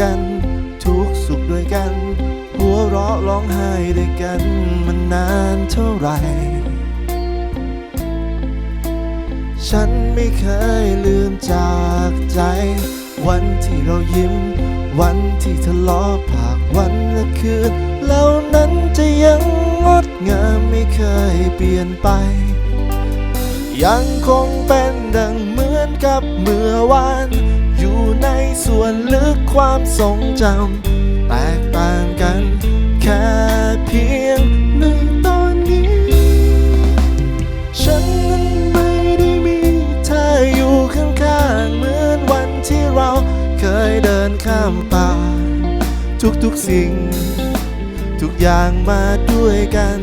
กัน ทุกสุขด้วยกัน หัวเราะร้องไห้ด้วยกันมันนานเท่าไหร่ ฉันไม่เคยลืมจากใจ วันที่เรายิ้ม วันที่ทะเลาะผากวันและคืนเหล่านั้นจะยังงดงามไม่เคยเปลี่ยนไป ยังคงเป็นดังเมือ นกับเมื่อวาน อยู่ในส่วนลึกความทรงจำแตกต่างกัน แค่เพียงในตอนนี้ ฉันนั้นไม่ได้มีเธออยู่ข้างๆเหมือนวันที่เราเคยเดินข้ามป่า ทุกๆสิ่ง ทุกอย่างมาด้วยกัน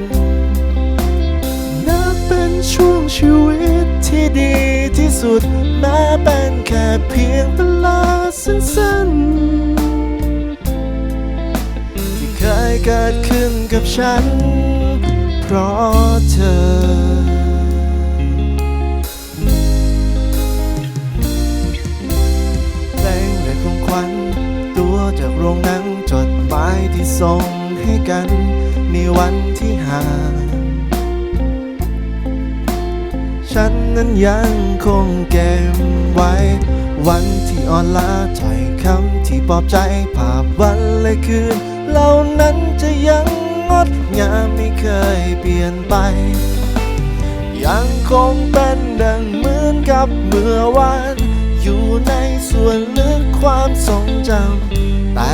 นับเป็นช่วงชีวิตที่ดี ที่สุดแม้เป็นแค่เพียงเวลาสั้นๆ ที่เคยเกิดขึ้นกับฉัน เพราะเธอเพลงและของขวัญตัวจากโรงหนังจดหมายที่ส่งให้กัน ในวันที่ห่าง ฉันนั้นยังคงเก็บไว้ วันที่อ่อนล้าถ้อยคำที่ปลอบใจภาพวันและคืน เหล่านั้นจะยังงดงามไม่เคยเปลี่ยนไป ยังคงเป็นดังเหมือนกับเมื่อวาน อยู่ในส่วนลึกความทรงจำแต่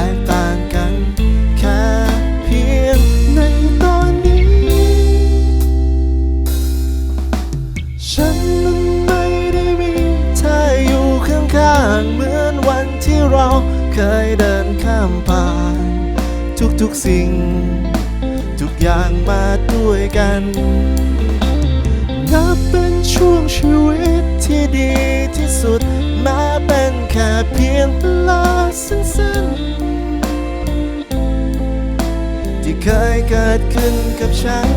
เคยเดินข้ามผ่าน ทุกๆสิ่ง ทุกอย่างมาด้วยกัน นับเป็นช่วงชีวิตที่ดีที่สุดแม้เป็นแค่เพียงเวลาสั้นๆ ที่เคยเกิดขึ้นกับฉัน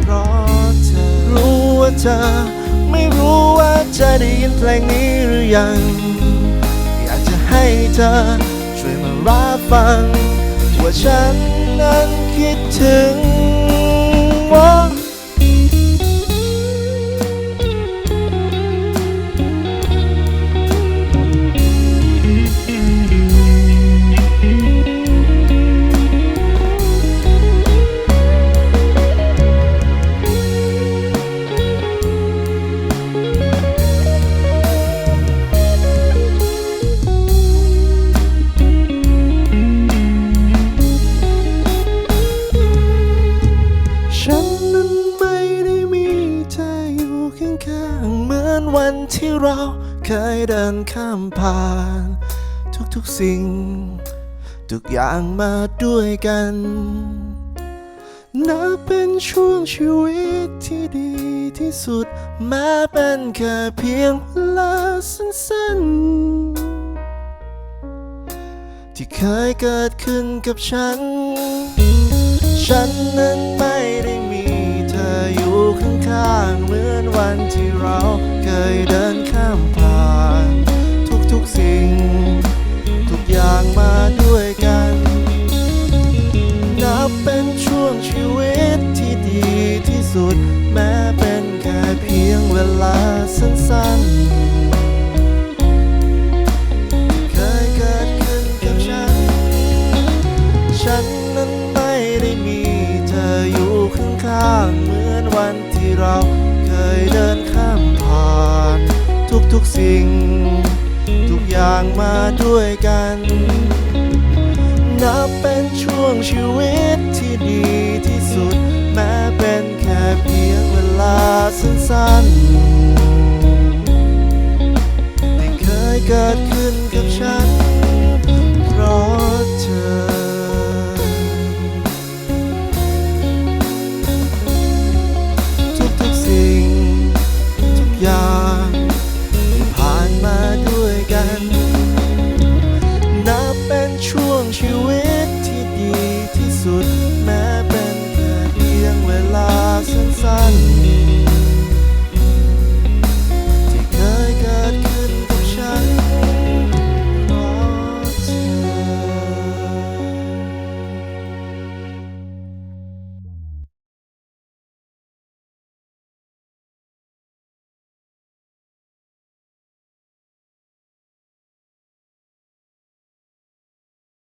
เพราะเธอรู้ว่าเธอไม่รู้ว่าจะได้ยินเพลงนี้หรือยัง ให้เธอ ช่วยมารับฟัง ว่าฉันนั้นคิดถึงว่า เหมือนวันที่เราเคยเดินข้ามผ่าน ทุกๆสิ่ง ทุกอย่างมาด้วยกัน นับเป็นช่วงชีวิตที่ดีที่สุด แม้เป็นแค่เพียงเวลาสั้นๆ ที่เคยเกิดขึ้นกับฉัน ฉันนั้นไม่ได้ อยู่ข้างๆเหมือนวันที่เราเคยเดินข้ามผ่าน ทุกๆสิ่ง ทุกอย่างมาด้วยกัน นับเป็นช่วงชีวิตที่ดีที่สุด แม้เป็นแค่เพียงเวลาสั้นๆ เราเคยเดินข้ามผ่าน ทุกๆสิ่ง ทุกอย่างมาด้วยกัน นับเป็นช่วงชีวิตที่ดีที่สุด แม้เป็นแค่เพียงเวลาสั้นๆ